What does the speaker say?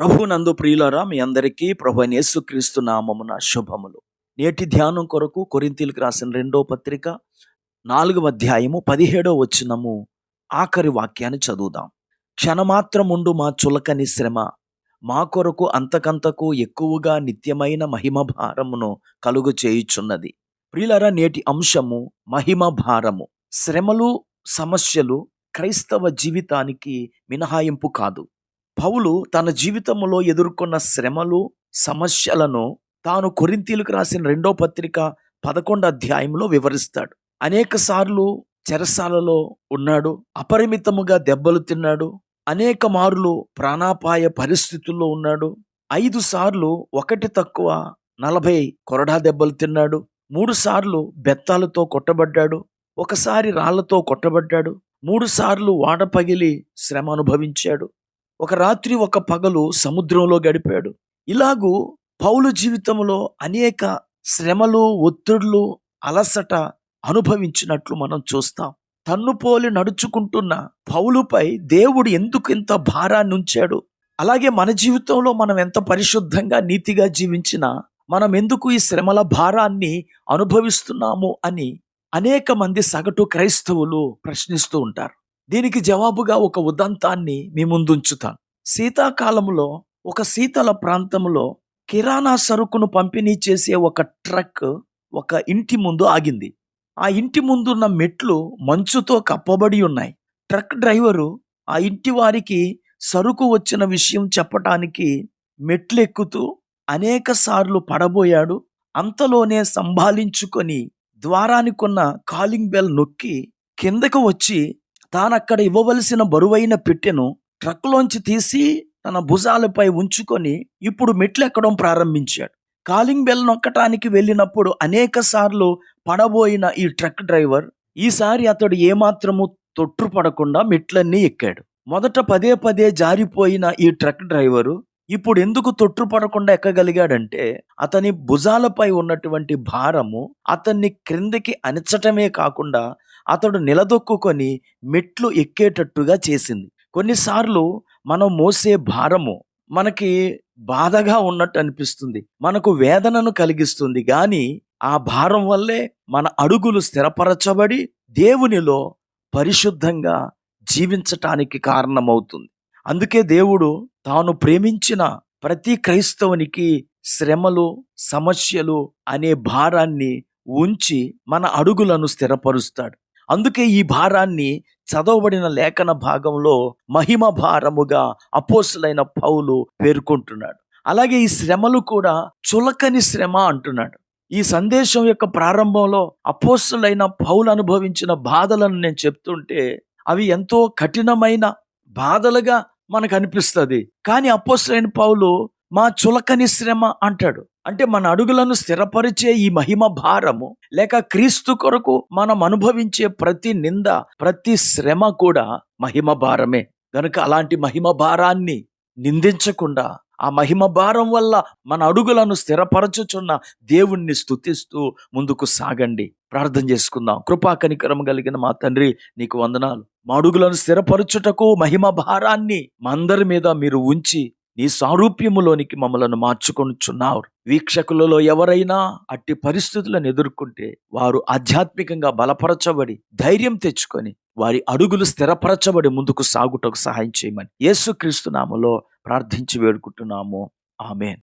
ప్రభునందు ప్రియులరా మీ అందరికీ ప్రభు యేసుక్రీస్తు నామమున శుభములు. నేటి ధ్యానం కొరకు కొరింతీలకు రాసిన రెండో పత్రిక నాలుగవ అధ్యాయము పదిహేడో వచ్చినము ఆఖరి వాక్యాన్ని చదువుదాం. క్షణమాత్రముండు మా చులకని శ్రమ మా కొరకు అంతకంతకు ఎక్కువగా నిత్యమైన మహిమ భారమును కలుగు చేయుచున్నది. ప్రియులరా నేటి అంశము మహిమ భారము శ్రమలు సమస్యలు క్రైస్తవ జీవితానికి మినహాయింపు కాదు. పౌలు తన జీవితంలో ఎదుర్కొన్న శ్రమలు సమస్యలను తాను కొరింతీలకు రాసిన రెండో పత్రిక పదకొండు అధ్యాయంలో వివరిస్తాడు. అనేక సార్లు చెరసాలలో ఉన్నాడు అపరిమితముగా దెబ్బలు తిన్నాడు అనేక మార్లు ప్రాణాపాయ పరిస్థితుల్లో ఉన్నాడు ఐదు సార్లు ఒకటి తక్కువ నలభై కొరడా దెబ్బలు తిన్నాడు మూడు సార్లు బెత్తాలతో కొట్టబడ్డాడు ఒకసారి రాళ్ళతో కొట్టబడ్డాడు మూడు సార్లు వాడ పగిలి శ్రమ అనుభవించాడు. ఒక రాత్రి ఒక పగలు సముద్రంలో గడిపాడు. ఇలాగూ పౌలు జీవితంలో అనేక శ్రమలు ఒత్తిడులు అలసట అనుభవించినట్లు మనం చూస్తాం. తన్ను పోలి నడుచుకుంటున్న పౌలుపై దేవుడు ఎందుకు ఇంత భారాన్ని ఉంచాడు? అలాగే మన జీవితంలో మనం ఎంత పరిశుద్ధంగా నీతిగా జీవించినా మనం ఎందుకు ఈ శ్రమల భారాన్ని అనుభవిస్తున్నాము అని అనేక మంది సగటు క్రైస్తవులు ప్రశ్నిస్తూ ఉంటారు. దీనికి జవాబుగా ఒక ఉదంతాన్ని మీ ముందుంచుతాను. శీతాకాలంలో ఒక శీతల ప్రాంతంలో కిరాణా సరుకును పంపిణీ చేసే ఒక ట్రక్ ఒక ఇంటి ముందు ఆగింది. ఆ ఇంటి ముందున్న మెట్లు మంచుతో కప్పబడి ఉన్నాయి. ట్రక్ డ్రైవరు ఆ ఇంటి వారికి సరుకు వచ్చిన విషయం చెప్పటానికి మెట్లెక్కుతూ అనేక సార్లు పడబోయాడు. అంతలోనే సంభాలించుకొని ద్వారానికున్న కాలింగ్ బెల్ నొక్కి కిందకు వచ్చి తానక్కడ ఇవ్వవలసిన బరువైన పెట్టెను ట్రక్లోంచి తీసి తన భుజాలపై ఉంచుకొని ఇప్పుడు మెట్లు ఎక్కడం ప్రారంభించాడు. కాలింగ్ బెల్ నొక్కటానికి వెళ్ళినప్పుడు అనేక సార్లు పడబోయిన ఈ ట్రక్ డ్రైవర్ ఈసారి అతడు ఏమాత్రము తొట్టుపడకుండా మెట్లన్నీ ఎక్కాడు. మొదట పదే పదే జారిపోయిన ఈ ట్రక్ డ్రైవరు ఇప్పుడు ఎందుకు తొట్టుపడకుండా ఎక్కగలిగాడంటే అతని భుజాలపై ఉన్నటువంటి భారము అతన్ని క్రిందకి అణచటమే కాకుండా అతడు నిలదొక్కుకొని మెట్లు ఎక్కేటట్టుగా చేసింది. కొన్నిసార్లు మనం మోసే భారము మనకి బాధగా ఉన్నట్టు అనిపిస్తుంది మనకు వేదనను కలిగిస్తుంది. కానీ ఆ భారం వల్లే మన అడుగులు స్థిరపరచబడి దేవునిలో పరిశుద్ధంగా జీవించటానికి కారణమవుతుంది. అందుకే దేవుడు తాను ప్రేమించిన ప్రతి క్రైస్తవునికి శ్రమలు సమస్యలు అనే భారాన్ని ఉంచి మన అడుగులను స్థిరపరుస్తాడు. అందుకే ఈ భారాన్ని చదవబడిన లేఖన భాగంలో మహిమ భారముగా అపోసులైన పౌలు పేర్కొంటున్నాడు. అలాగే ఈ శ్రమలు కూడా చులకని శ్రమ అంటున్నాడు. ఈ సందేశం యొక్క ప్రారంభంలో అపోస్తులైన పౌలు అనుభవించిన బాధలను నేను చెప్తుంటే అవి ఎంతో కఠినమైన బాధలుగా మనకు అనిపిస్తుంది. కానీ అపోస్తులైన పౌలు మా చులకని శ్రమ అంటాడు. అంటే మన అడుగులను స్థిరపరిచే ఈ మహిమ భారము లేక క్రీస్తు కొరకు మనం అనుభవించే ప్రతి నింద ప్రతి శ్రమ కూడా మహిమ భారమే. గనుక అలాంటి మహిమ భారాన్ని నిందించకుండా ఆ మహిమ భారం వల్ల మన అడుగులను స్థిరపరచుచున్న దేవుణ్ణి స్థుతిస్తూ ముందుకు సాగండి. ప్రార్థన చేసుకుందాం. కృపా కనికరం కలిగిన మా తండ్రి నీకు వందనాలు. మా అడుగులను స్థిరపరచుటకు మహిమ భారాన్ని మా అందరి మీద మీరు ఉంచి ఈ సారూప్యములోనికి మమ్మలను మార్చుకొనుచున్నావు వీక్షకులలో ఎవరైనా అట్టి పరిస్థితులను ఎదుర్కొంటే వారు ఆధ్యాత్మికంగా బలపరచబడి ధైర్యం తెచ్చుకొని వారి అడుగులు స్థిరపరచబడి ముందుకు సాగుటకు సహాయం చేయమని యేసుక్రీస్తు నామలో ప్రార్థించి వేడుకుంటున్నాము. ఆమెన్.